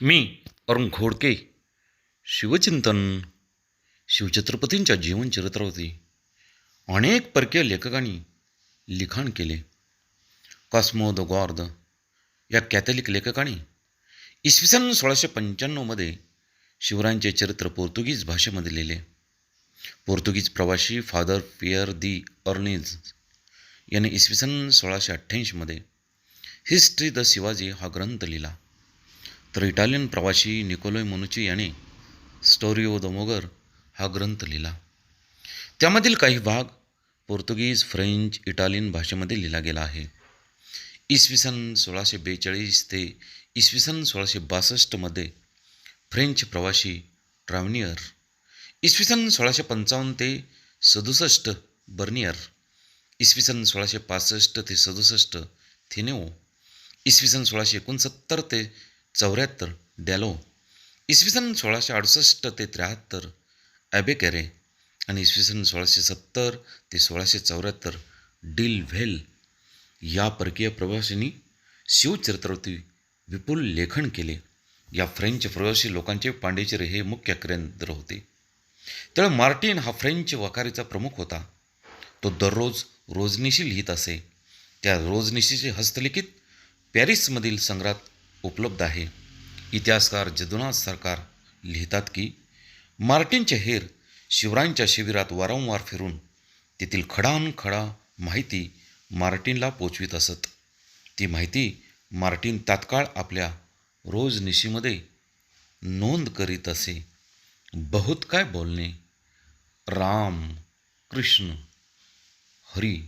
मी अरुण घोडके शिवचिंतन शिवछत्रपतींच्या जीवनचरित्रावरती अनेक परकीय लेखकांनी लिखाण केले. कॉस्मो द गॉर्द या कॅथलिक लेखकाने इसवी सन सोळाशे पंच्याण्णवमध्ये शिवरायांचे चरित्र पोर्तुगीज भाषेमध्ये लिहिले. पोर्तुगीज प्रवासी फादर पियर दी अर्निज याने इसवी सन सोळाशे अठ्ठ्याऐंशीमध्ये हिस्ट्री द शिवाजी हा ग्रंथ लिहिला. तर इटालियन प्रवासी निकोलोय मनुची याने स्टोरी ऑफ द मोगर हा ग्रंथ लिहिला. त्यामधील काही भाग पोर्तुगीज फ्रेंच इटालियन भाषेमध्ये लिहिला गेला आहे. इसवी सन सोळाशे बेचाळीस ते इसवी सन सोळाशे बासष्टमध्ये फ्रेंच प्रवासी ट्रॅव्हनियर इसवी सन सोळाशे पंचावन्न ते सदुसष्ट बर्नियर इसवी सन सोळाशे पासष्ट ते सदुसष्ट थिनेओ इसवी सन सोळाशे एकोणसत्तर ते चौऱ्याहत्तर डॅलो इसवी सन सोळाशे अडुसष्ट ते त्र्याहत्तर ॲबेकॅरे आणि इसवी सन सोळाशे सत्तर ते सोळाशे चौऱ्याहत्तर डिल व्हेल. या परकीय प्रवाशांनी शिवचरित्रावरती विपुल लेखन केले. या फ्रेंच प्रवासी लोकांचे पांडेचेरी हे मुख्य केंद्र होते. त्यामुळे मार्टिन हा फ्रेंच वखारीचा प्रमुख होता. तो दररोज रोजनिशी लिहित असे. त्या रोजनिशीचे हस्तलिखित पॅरिसमधील संग्रहात उपलब्ध आहे. इतिहासकार जदुनाथ सरकार लिहितात की मार्टिनचे हेर शिवरायांच्या शिबिरात वारंवार फिरून तेथील खडानखडा माहिती मार्टिनला पोचवीत असत. ती माहिती मार्टिन तात्काळ आपल्या रोजनिशीमध्ये नोंद करीत असे. बहुत काय बोलणे? राम कृष्ण हरी